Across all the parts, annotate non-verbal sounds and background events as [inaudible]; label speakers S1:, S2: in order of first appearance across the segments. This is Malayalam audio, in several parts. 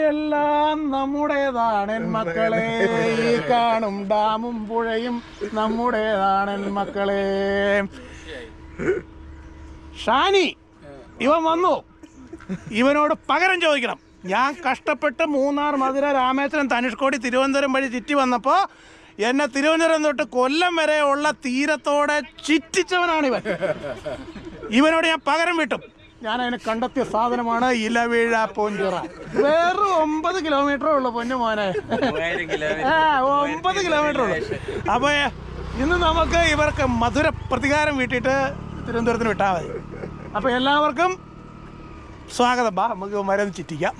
S1: മാമലയെല്ലാം നമ്മുടേതാണൻ മക്കളെ. ഈ കാണും ഡാമും പുഴയും നമ്മുടേതാണൻ മക്കളെ. ഷാനി ഇവൻ വന്നു. ഇവനോട് പകരം ചോദിക്കണം. ഞാൻ കഷ്ടപ്പെട്ട് മൂന്നാർ മധുര രാമേശ്വരം തനുഷ്കോടി തിരുവനന്തപുരം വഴി ചുറ്റി വന്നപ്പോൾ എന്നെ തിരുവനന്തപുരം തൊട്ട് കൊല്ലം വരെ ഉള്ള തീരത്തോടെ ചിറ്റിച്ചവനാണ് ഇവൻ ഇവനോട് ഞാൻ പകരം വിട്ടും. ഞാൻ അതിനെ കണ്ടെത്തിയ സാധനമാണ് ഇലവീഴ പോഞ്ചിറ. വേറെ ഒമ്പത് കിലോമീറ്റർ ഉള്ളു പൊന്നു മോനെ. ആ ഒമ്പത് കിലോമീറ്റർ ഉള്ളു. അപ്പോൾ ഇന്ന് നമുക്ക് ഇവർക്ക് മധുര പ്രതികാരം വീട്ടിട്ട് തിരുവനന്തപുരത്തിന് വിട്ടാൽ മതി. അപ്പോൾ എല്ലാവർക്കും സ്വാഗതം. ബാ നമുക്ക് മരം ചിറ്റിക്കാം.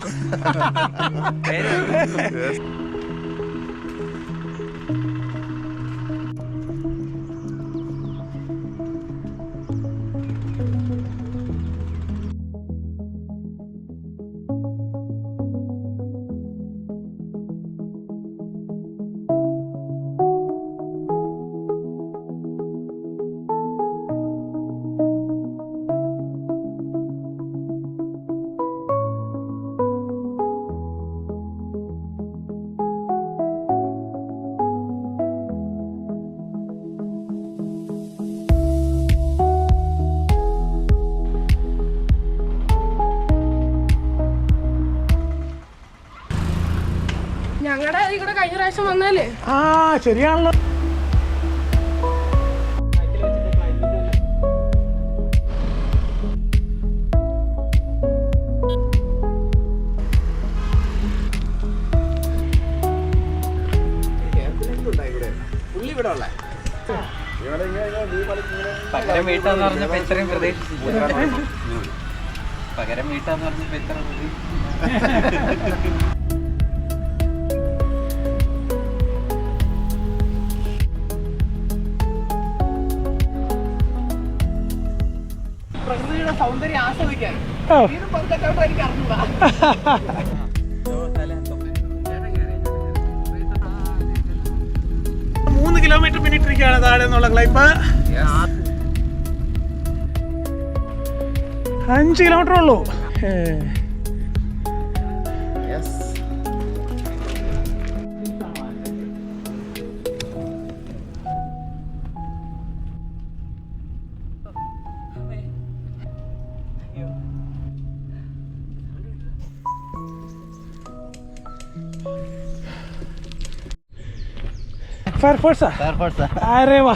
S2: വന്നാലേ?
S1: ആ ശരിയാണല്ലോ.
S3: പകരം വീട്ടാന്ന് പറഞ്ഞപ്പോ ഇത്രയും പ്രതീക്ഷിച്ചില്ല പകരം വീട്ടാന്ന് പറഞ്ഞപ്പോ ഇത്ര പ്രതീക്ഷിച്ചില്ല
S2: സൗന്ദര്യം ആസ്വദിക്കാൻ
S1: ഓ.
S2: ഇത് പന്തക്കോട്ട് എനിക്ക് അറിഞ്ഞൂടാ.
S1: മൂന്ന് കിലോമീറ്റർ പിന്നിട്ടിരിക്കുകയാണ് താഴെ എന്നുള്ള ക്ലൈപ്പ് അഞ്ച് കിലോമീറ്റർ ഉള്ളൂ. ഏ. ഫയർഫോഴ്സാ ആരേ വാ?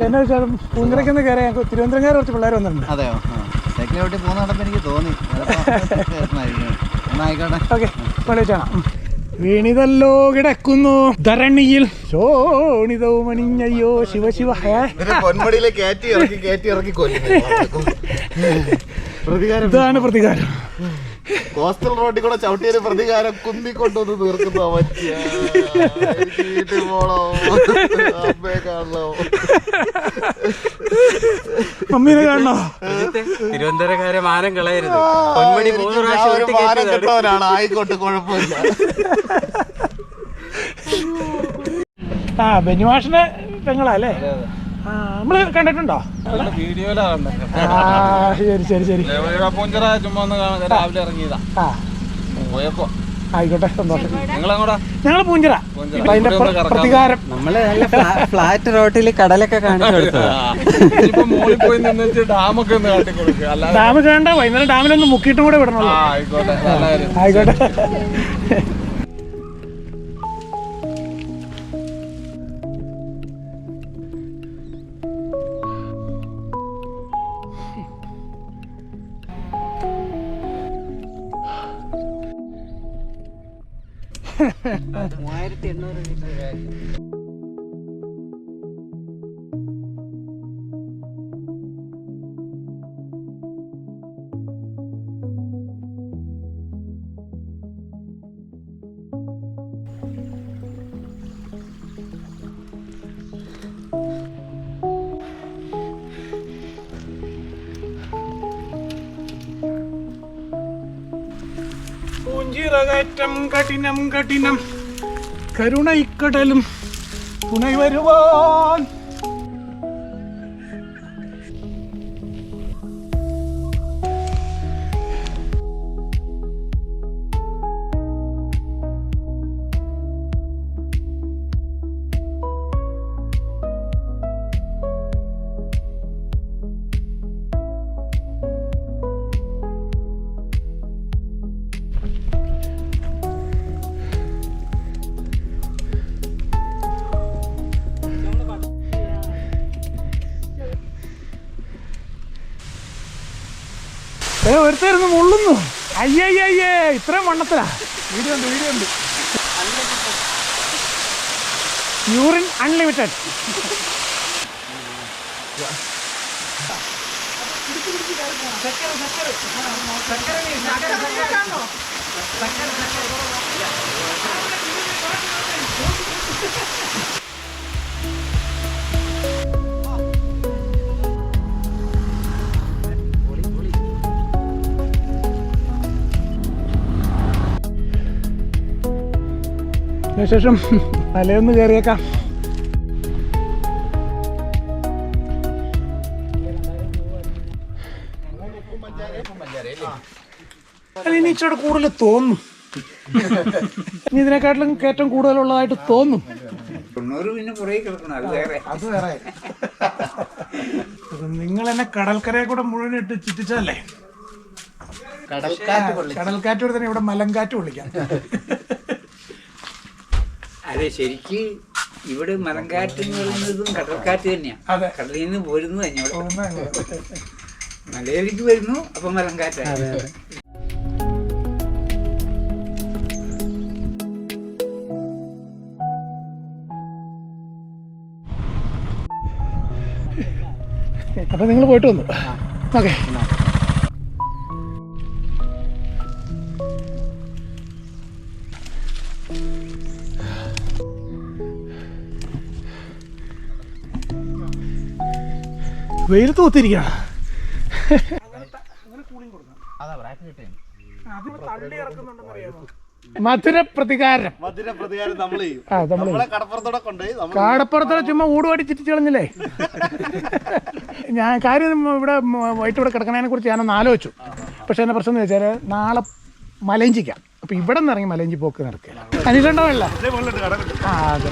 S1: എന്നാ വെച്ചാൽ പൂന്തിരക്കുന്ന കയറി ഞങ്ങൾക്ക് തിരുവനന്തപുരം കുറച്ച് പിള്ളേർ വന്നിട്ടുണ്ട്.
S3: അതെയോ? സൈക്കിൾ ചവിട്ടി പോകുന്ന എനിക്ക് തോന്നി. ആയിക്കോട്ടെ
S1: ഓക്കെ വിളിച്ചാണ് വീണിതല്ലോ കിടക്കുന്നു. ധരണിയിൽ ശോണിതവും അണിഞ്ഞയ്യോ? ശിവ ശിവ ഹേ.
S4: ഇതിനെ പൊന്മടിയിലെ കയറ്റി ഇറക്കി കയറ്റി ഇറക്കി കൊല്ലുന്നു. [laughs] പ്രതികാരം.
S1: ഇതാണ് പ്രതികാരം.
S4: കോസ്റ്റൽ റോഡിൽ കൂടെ ചവിട്ടിയൊരു പ്രതികാരം കുന്തി കൊണ്ടുവന്ന് തീർക്കുന്ന പറ്റിയ വീട്ടിൽ പോണോ അമ്മയെ കാണണോ?
S1: മമ്മീനെ കാണണോ
S3: തിരുവനന്തപുരക്കാരെ മാനം കളയരുത്. പൊന്മണി മൂന്ന് പ്രാവശ്യം
S4: മാനം
S3: കയറ്റിയതാണ്.
S4: കെട്ടവനാണ്. ആയിക്കോട്ടെ കുഴപ്പമില്ല.
S1: ആ ബെനിമാഷിന്റെ പെങ്ങളാ അല്ലേ? ആ നമ്മൾ കണ്ടിട്ടുണ്ടോ? ആ ശരി ശരി ശരി.
S5: പൂഞ്ചിറ ചുമ്മാ ഒന്ന് കാണാൻ രാവിലെ ഇറങ്ങിയതാ.
S1: ആ.
S5: പോയപ്പോ.
S1: ആയിക്കോട്ടെ സന്തോഷം.
S5: നിങ്ങളെങ്ങോട്ടാ
S1: ഞങ്ങൾ പൂഞ്ചിറ. അതിന്റെ പ്രതികാരം.
S3: നമ്മൾ നല്ല ഫ്ലാറ്റ് റോട്ടിൽ കടലൊക്കെ കാണിച്ചു
S1: ഡാം വൈകുന്നേരം ഡാമിലൊന്ന് മുക്കിയിട്ടും കൂടെ വിടണല്ലോ
S5: ആയിക്കോട്ടെ.
S3: മൂവായിരത്തി എണ്ണൂറ്
S1: கடினம் கடினம். கருணை கடலும் துணை வருவான். ഒരുത്തരുന്ന് മുള്ളുന്നു. അയ്യയ്യേ ഇത്രയും വണ്ണത്തിലാ. വീഡിയോ ഉണ്ട് വീഡിയോ ഉണ്ട് യൂറിൻ അൺലിമിറ്റഡ് ശേഷം തലേന്ന് കയറിയേക്കാം. അത് ഇനി ഇച്ചിരി കൂടുതൽ തോന്നും. ഇനി ഇതിനെക്കാട്ടിലും കയറ്റം കൂടുതലുള്ളതായിട്ട് തോന്നും.
S3: തൊണ്ണൂറ് പിന്നെ പുറകെ കിടക്കണം അത് വേറെ.
S1: അത് വേറെ. നിങ്ങൾ എന്നെ കടൽക്കരയെ കൂടെ മുഴുവൻ ഇട്ട് ചുറ്റിച്ചതല്ലേ? കടൽക്കാറ്റ് തന്നെ ഇവിടെ മലങ്കാറ്റ് വിളിക്കാം
S3: അതെ ശരിക്ക് ഇവിടെ മലങ്കാറ്റ് എന്ന് പറയുന്നതും കടൽക്കാറ്റ് തന്നെയാണ്
S1: അതെ.
S3: കടലിൽ നിന്ന് പോരുന്നു
S1: തന്നെയാണ്.
S3: മലയിലേക്ക് വരുന്നു അപ്പൊ മലങ്കാറ്റാണ്
S1: അപ്പൊ നിങ്ങൾ പോയിട്ട് വന്നു. ഓക്കെ. വെയിലത്ത് കുത്തിരിക്കുകയാണ് മധുര പ്രതികാരം
S4: മധുര പ്രതികാരം നമ്മൾ ചെയ്യും. നമ്മളെ കടപ്പുറത്തോടെ കൊണ്ടുപോയി
S1: കാടപ്പുറത്തോടെ ചുമ്മാ ഊടുപാടി ചിറ്റിച്ച് കളഞ്ഞില്ലേ? ഞാൻ കാര്യം ഇവിടെ വൈറ്റ് വൈകിട്ട് ഇവിടെ കിടക്കണതിനെ കുറിച്ച് ഞാനൊന്ന് ആലോചിച്ചു. പക്ഷെ എന്നെ പ്രശ്നം എന്ന് വെച്ചാൽ നാളെ മലഞ്ചിക്കാം. അപ്പൊ ഇവിടെ നിന്ന് ഇറങ്ങി മലഞ്ചി പോക്ക് നടക്കുക അനിലുണ്ടാവില്ല ആ അതെ.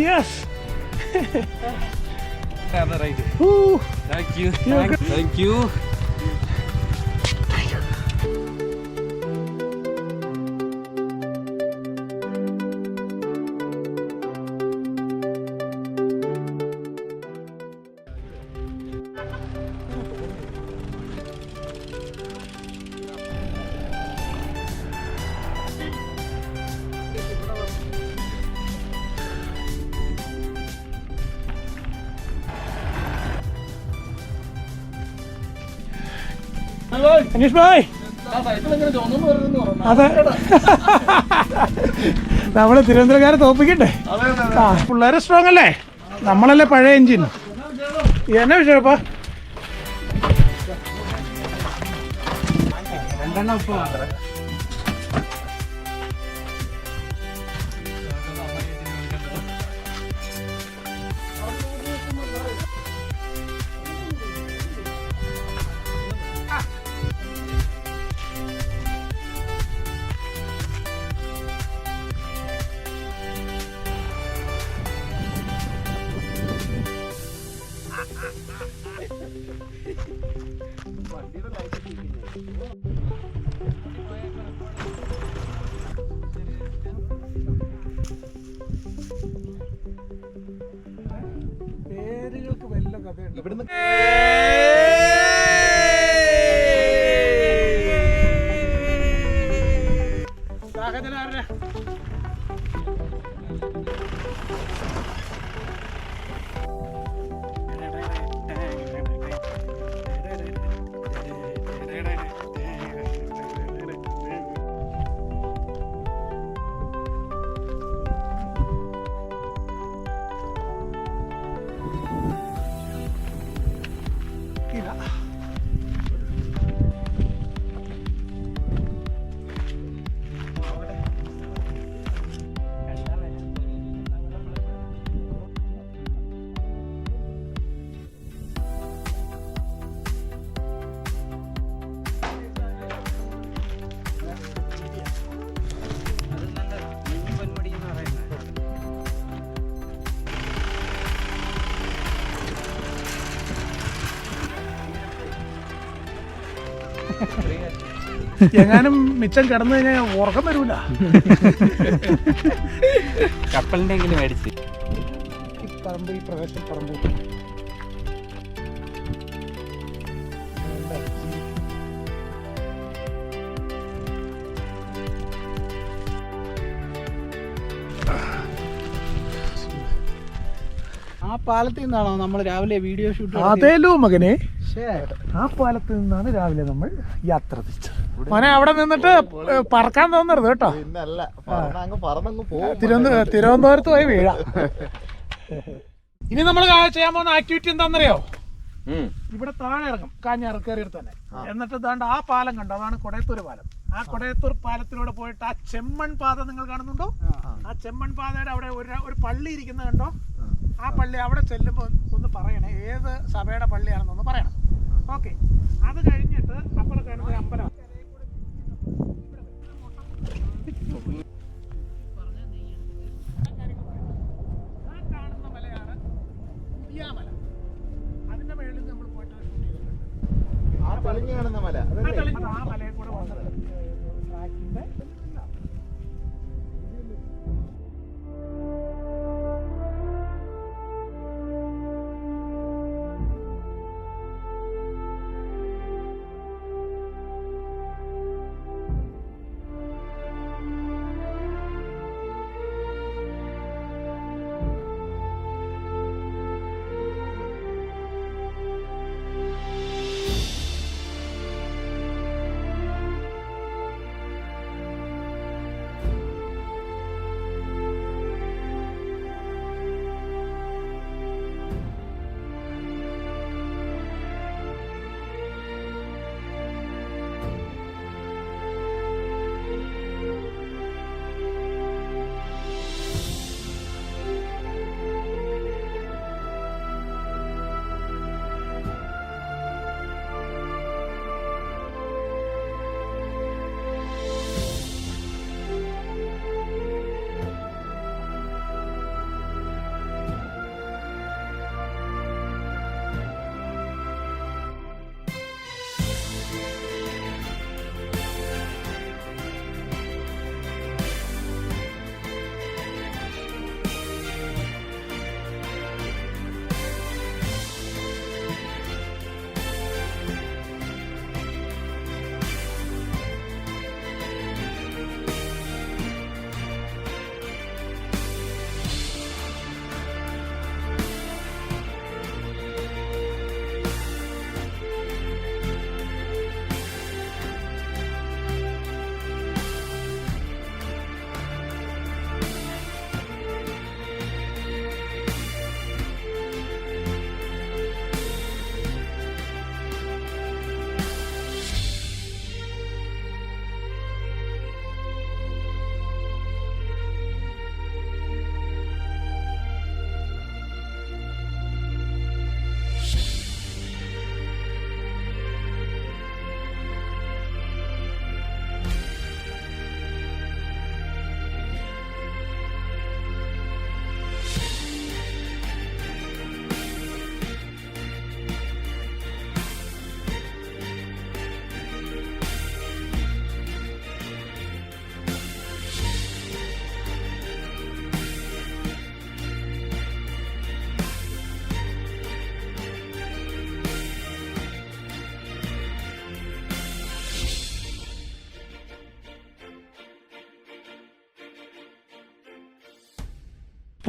S1: Yes
S5: thank you thank you
S1: Aneesh bhai. അതെ. [laughs] നമ്മൾ തിരുവനന്തപുരക്കാരെ തോപ്പിക്കട്ടെ. ആ പിള്ളേരെ സ്ട്രോങ് അല്ലേ? നമ്മളല്ലേ പഴയ എഞ്ചിൻ എന്നാ വിഷയപ്പാ
S3: രണ്ടെണ്ണം പേരുകൾക്ക് Cobrindo...
S1: എങ്ങാനും മിച്ചം കിടന്നു കഴിഞ്ഞാൽ ഉറക്കം വരൂല.
S3: കപ്പലിന്റെ എങ്കിലും മേടിച്ച്.
S1: ഈ പറമ്പ് ഈ പ്രദേശം പറമ്പ്.
S6: ആ പാലത്തിൽ നിന്നാണോ നമ്മൾ രാവിലെ വീഡിയോ ഷൂട്ട്
S1: അതേലോ മകനെ. ആ പാലത്ത് നിന്നാണ് രാവിലെ നമ്മൾ യാത്ര തിരിച്ചത്. മോനെ അവിടെ നിന്നിട്ട് പറക്കാൻ തോന്നരുത് കേട്ടോ. തിരുവനന്തപുരം തിരുവനന്തപുരത്ത് പോയി വീഴാം. ഇനി നമ്മൾ ചെയ്യാൻ പോകുന്ന ആക്ടിവിറ്റി എന്താണെന്നറിയോ? ഇവിടെ താഴെ ഇറങ്ങും. കാഞ്ഞാറ് കയറിയിട്ട് തന്നെ. എന്നിട്ട് ഇതാണ്ട് ആ പാലം കണ്ടോ? അതാണ് കൊടയത്തൂർ പാലം. ആ കൊടയത്തൂർ പാലത്തിലൂടെ പോയിട്ട് ആ ചെമ്മൺ പാത നിങ്ങൾ കാണുന്നുണ്ടോ? ആ ചെമ്മൺ പാതയുടെ അവിടെ ഒരു ഒരു പള്ളി ഇരിക്കുന്നത് കണ്ടോ? ആ. പള്ളി അവിടെ ചെല്ലുമ്പോൾ ഒന്ന് പറയണേ. ഏത് സഭയുടെ പള്ളിയാണെന്നൊന്ന് പറയണം. ഓക്കെ. അത് കഴിഞ്ഞിട്ട് അപ്പുറത്ത് കാണുന്ന അമ്പലം.
S4: തെളിഞ്ഞു കാണുന്ന മല.
S1: ആ
S4: അതല്ലേ?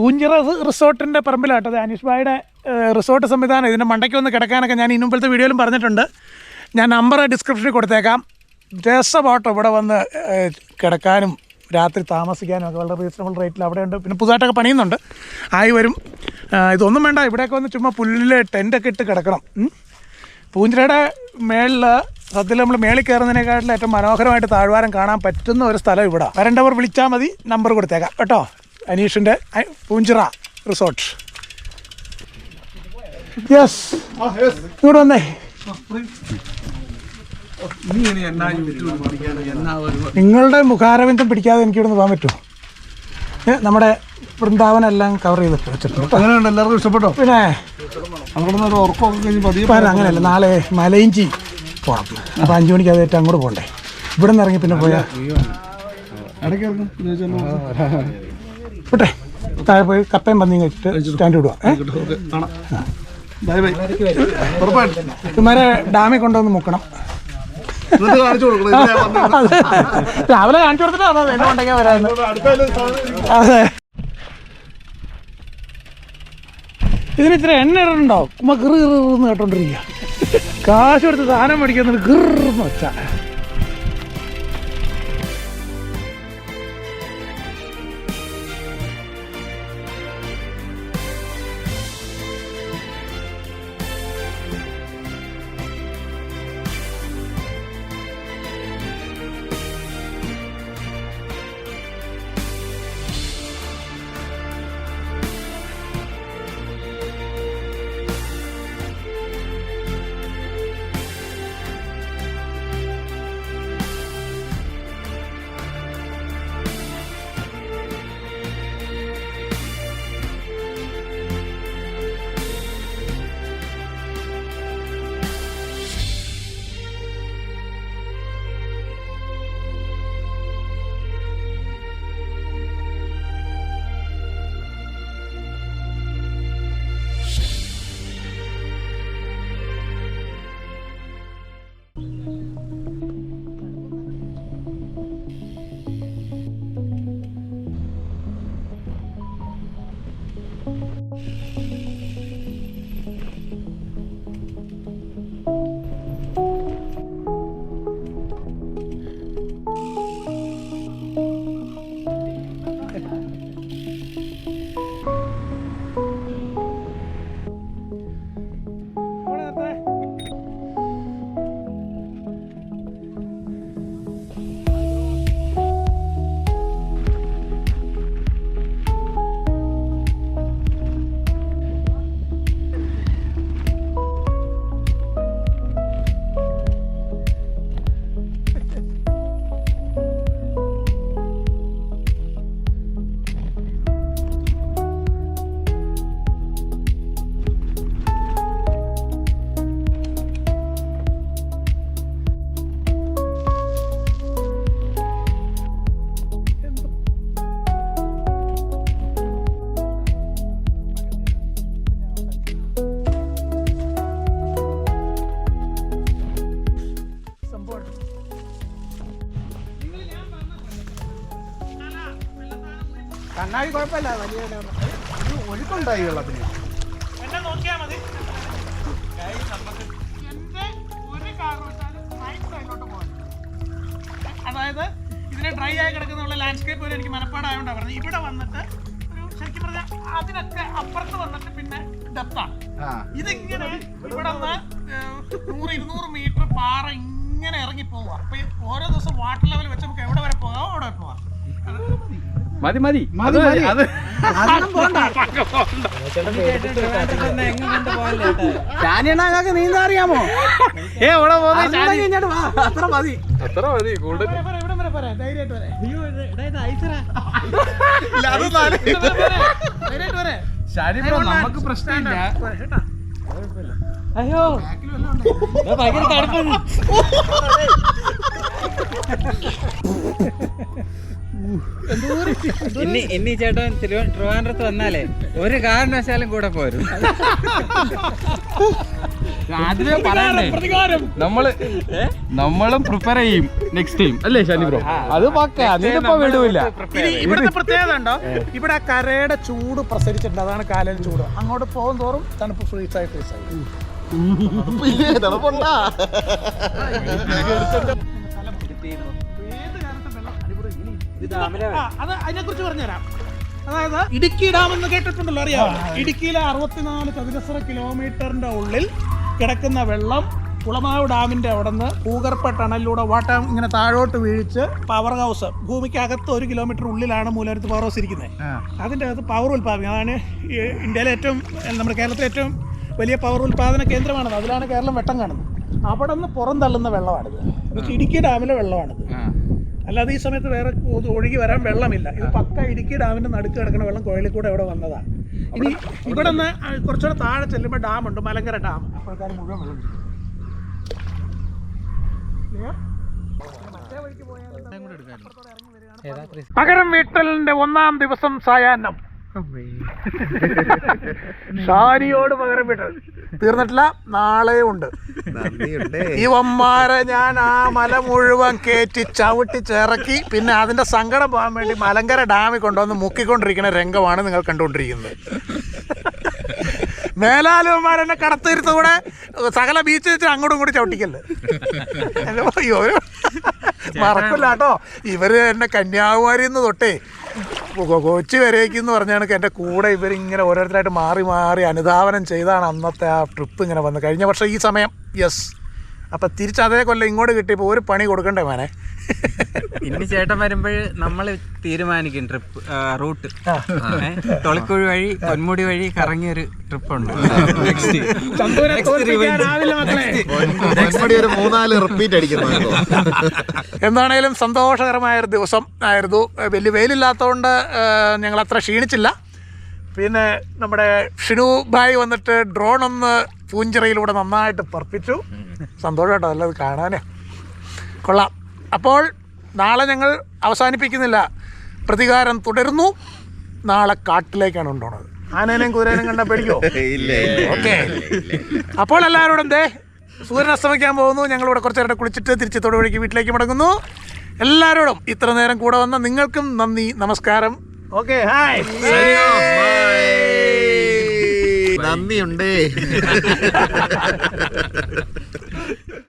S1: പൂഞ്ചിറ റിസോർട്ടിന്റെ പറമ്പിലാട്ടോ. അത് അനീഷ് റിസോർട്ട് സംവിധാനം. ഇതിന്റെ മണ്ടയ്ക്ക് വന്ന് കിടക്കാനൊക്കെ ഞാൻ ഇനി മുമ്പത്തെ വീഡിയോയിലും പറഞ്ഞിട്ടുണ്ട്. ഞാൻ നമ്പർ ഡിസ്ക്രിപ്ഷനിൽ കൊടുത്തേക്കാം. രസമാട്ടോ ഇവിടെ വന്ന് കിടക്കാനും രാത്രി താമസിക്കാനും ഒക്കെ വളരെ റീസണബിൾ റേറ്റിൽ അവിടെയുണ്ട്. പിന്നെ പുതുതായിട്ടൊക്കെ പണിയുന്നുണ്ട്. ആയി വരും. ഇതൊന്നും വേണ്ട. ഇവിടെയൊക്കെ വന്ന് ചുമ്മാ പുല്ലിൽ ടെന്റൊക്കെ ഇട്ട് കിടക്കണം. പൂഞ്ചിറയുടെ മേളിൽ സത്യത്തിൽ നമ്മൾ മേളിൽ കയറുന്നതിനേക്കാട്ടിലും ഏറ്റവും മനോഹരമായിട്ട് താഴ്വാരം കാണാൻ പറ്റുന്ന ഒരു സ്ഥലം ഇവിടെ. വരേണ്ടവർ വിളിച്ചാൽ മതി. നമ്പർ കൊടുത്തേക്കാം. കേട്ടോ? അനീഷിന്റെ അ- പൂഞ്ചിറ റിസോർട്ട്. യെസ് ഇവിടെ വന്നേ. നിങ്ങളുടെ മുഖാരവിന്ദം പിടിക്കാതെ എനിക്ക് ഇവിടുന്ന് പോകാൻ പറ്റുമോ? നമ്മുടെ വൃന്ദാവനെല്ലാം കവർ ചെയ്തിട്ട് വെച്ചിട്ടുണ്ട്
S5: അങ്ങനെയുണ്ട് എല്ലാവർക്കും ഇഷ്ടപ്പെട്ടോ?
S1: പിന്നെ അങ്ങനെയല്ല നാളെ മലയിഞ്ചി പോകണം അപ്പം അഞ്ചു മണിക്ക് അതായിട്ട് അങ്ങോട്ട് പോകണ്ടേ? ഇവിടെ നിന്ന് ഇറങ്ങി പിന്നെ പോയാൽ
S5: ഇടയ്ക്ക്
S1: വിട്ടെ. താഴെ പോയി കപ്പയും പന്നിയും കഴിച്ചിട്ട് സ്റ്റാൻഡ് വിടുക ഇമാരെ ഡാമിൽ കൊണ്ടുവന്ന് മുക്കണം. രാവിലെ കാണിച്ചു കൊടുത്തിട്ടാണോ അതെ. ഇതിന് ഇത്ര എണ്ണ ഇടണ്ടോ ഉമ്മ കിറു കിറു കേട്ടോണ്ടിരിക്കുക കാശ് കൊടുത്ത് സാധനം മേടിക്കുന്നത് കിറന്ന് വെച്ചാ.
S5: ഒഴുക്കുണ്ടായി വെള്ളത്തിന്
S1: അതായത് ഇതിനെ ഡ്രൈ ആയി കിടക്കുന്ന ലാൻഡ്സ്കേപ്പ് പോലും എനിക്ക് മനപ്പാടായോണ്ടാ പറഞ്ഞത് ഇവിടെ വന്നിട്ട് ഒരു ശരിക്കും പറഞ്ഞാൽ അതിനൊക്കെ അപ്പുറത്ത് വന്നിട്ട് പിന്നെ ഡെപ്താണ് ഇതിങ്ങനെ ഇവിടെ നിന്ന് നൂറ് ഇരുന്നൂറ് മീറ്റർ പാറ ഇങ്ങനെ ഇറങ്ങി പോവുക അപ്പൊ ഓരോ ദിവസം വാട്ടർ ലെവൽ വെച്ച് നമുക്ക് എവിടെ വരെ പോകാം അവിടെ പോവാം
S3: മതി മതി.
S6: മതി, മതി.
S3: അത്
S6: ഷാനിയണ്ണാക്ക് നീന്താ അറിയാമോ
S3: ഏ ഇവിടെ
S6: പോകുന്നത് അത്ര മതി.
S5: എത്ര മതി കൂടുതൽ. ബ്രോ നമുക്ക് പ്രശ്നമില്ല.
S2: അയ്യോ. ഭയങ്കര തണുപ്പാണ്
S3: ഇനി ഇനി ചേട്ടൻ തിരുവ ട്രിവാൻഡ്രത്ത് വന്നാലേ ഒരു കാരണവശാലും കൂടെ പോരും
S5: ആദ്യമേ പറയണ്ടേ
S1: പ്രതികാരം
S5: നമ്മൾ നമ്മളും പ്രിപ്പയർ ചെയ്യും നെക്സ്റ്റ് ടൈം അല്ലേ ഷാനി ബ്രോ അത് പക്ക അതിനിപ്പോ വിടൂല
S1: ഇവിടുത്തെ പ്രത്യേകത ഉണ്ടോ ഇവിടെ ആ കരയുടെ ചൂട് പ്രസരിച്ചിട്ടുണ്ട് അതാണ് കാലയിൽ ചൂട് അങ്ങോട്ട് പോകും തോറും തണുപ്പ് ഫ്രീസായി ഫ്രീസായി
S4: തണുപ്പുണ്ടാ
S1: ആ, അത് അതിനെക്കുറിച്ച് പറഞ്ഞുതരാം. അതായത് ഇടുക്കി ഡാം എന്ന് കേട്ടിട്ടുണ്ടല്ലോ അറിയാമോ ഇടുക്കിയിലെ അറുപത്തിനാല് ചതുരശ്ര കിലോമീറ്ററിന്റെ ഉള്ളിൽ കിടക്കുന്ന വെള്ളം കുളമാവ് ഡാമിന്റെ അവിടെ നിന്ന് ഭൂഗർഭ ടണലിലൂടെ വാട്ടം ഇങ്ങനെ താഴോട്ട് വീഴിച്ച് പവർ ഹൗസ് ഭൂമിക്കകത്ത് ഒരു കിലോമീറ്റർ ഉള്ളിലാണ് മൂലരത്ത് പവർ ഹൗസ് ഇരിക്കുന്നത്. അതിന്റെ അകത്ത് പവർ ഉൽപാദനം അതാണ് ഈ ഇന്ത്യയിലെ ഏറ്റവും നമ്മുടെ കേരളത്തിലെ ഏറ്റവും വലിയ പവർ ഉൽപ്പാദന കേന്ദ്രമാണത്. അതിലാണ് കേരളം വെട്ടം കാണുന്നത്. അവിടെ നിന്ന് പുറം തള്ളുന്ന വെള്ളമാണിത്. എന്നുവെച്ചാൽ ഇടുക്കി ഡാമിലെ വെള്ളമാണ് അല്ലാതെ ഈ സമയത്ത് വേറെ ഒഴുകി വരാൻ വെള്ളമില്ല. ഇത് പക്ക ഇടുക്കി ഡാമിന്റെ നടുക്ക് കിടക്കുന്ന വെള്ളം കുഴലിൽ കൂടെ ഇവിടെ വന്നതാണ്. ഇനി ഇവിടെ നിന്ന് കുറച്ചുകൂടെ താഴെ ചെല്ലുമ്പോൾ ഡാമുണ്ട് മലങ്കര ഡാം. അപ്പോഴത്തേക്കും മുഴുവൻ വെള്ളം കിട്ടും. Clear? പകരം വീട്ടലിന്റെ ഒന്നാം ദിവസം സായാഹ്നം. ഷാനിയോട് പകരം വിട്ടത് തീർന്നിട്ടില്ല നാളെയും ഉണ്ട്. ഇവന്മാരെ ഞാൻ ആ മല മുഴുവൻ കയറ്റി ചവിട്ടി ചിറക്കി പിന്നെ അതിന്റെ സങ്കടം പോകാൻ വേണ്ടി മലങ്കര ഡാമിൽ കൊണ്ടുവന്ന് മുക്കിക്കൊണ്ടിരിക്കുന്ന രംഗമാണ് നിങ്ങൾ കണ്ടുകൊണ്ടിരിക്കുന്നത്. മേലാലുമാരെന്നെ കടത്തിരുത്തൂടെ സകല ബീച്ച് വെച്ച് അങ്ങോട്ടും ഇങ്ങോട്ടും ചവിട്ടിക്കല്ലേ? അയ്യോ മറക്കില്ല കേട്ടോ. ഇവർ എന്നെ കന്യാകുമാരി നിന്ന് തൊട്ടേ. കൊച്ചി വരേക്ക് എന്ന് പറഞ്ഞ കണക്ക് എന്റെ കൂടെ ഇവരിങ്ങനെ ഓരോരുത്തരായിട്ട് മാറി മാറി അനുധാവനം ചെയ്താണ് അന്നത്തെ ആ ട്രിപ്പ് ഇങ്ങനെ വന്നത്. കഴിഞ്ഞ വർഷം ഈ സമയം യെസ് അപ്പം തിരിച്ച് അതേ കൊല്ലം ഇങ്ങോട്ട് കിട്ടിയപ്പോൾ ഒരു പണി കൊടുക്കണ്ടേ മോനെ?
S2: ഇനി ചേട്ടൻ വരുമ്പോൾ നമ്മൾ തീരുമാനിക്കും ട്രിപ്പ് റൂട്ട് തൊളിക്കുഴി വഴി പൊന്മുടി വഴി കറങ്ങിയൊരു ട്രിപ്പ് ഉണ്ട്.
S4: ഒരു മൂന്നാൽ റിപ്പീറ്റ് അടിക്കുന്നു
S1: എന്താണേലും സന്തോഷകരമായ ഒരു ദിവസം ആയിരുന്നു. വലിയ വെയിലില്ലാത്തതുകൊണ്ട് ഞങ്ങൾ അത്ര ക്ഷീണിച്ചില്ല. പിന്നെ നമ്മുടെ ഷിനു ഭായ് വന്നിട്ട് ഡ്രോൺ ഒന്ന് പൂഞ്ചിറയിലൂടെ നന്നായിട്ട് പറപ്പിച്ചു സന്തോഷമായിട്ടോ അല്ലത് കാണാനേ. കൊള്ളാം. അപ്പോൾ നാളെ ഞങ്ങൾ അവസാനിപ്പിക്കുന്നില്ല. പ്രതികാരം തുടരുന്നു. നാളെ കാട്ടിലേക്കാണ് കൊണ്ടുപോണത്. ആനേനെയും കുതിരേനെയും കണ്ട പേടിക്കോ? [laughs]
S4: ഇല്ല
S1: ഓക്കെ. അപ്പോൾ എല്ലാവരോടും ദേ സൂര്യൻ അസ്തമിക്കാൻ പോകുന്നു. ഞങ്ങളിവിടെ കുറച്ച് നേരം കുളിച്ചിട്ട് തിരിച്ച് തൊടുവഴിക്ക് വീട്ടിലേക്ക് മടങ്ങുന്നു. എല്ലാവരോടും ഇത്ര നേരം കൂടെ വന്ന നിങ്ങൾക്കും നന്ദി നമസ്കാരം. Okay hi.
S4: നന്ദിയുണ്ടേ. [laughs]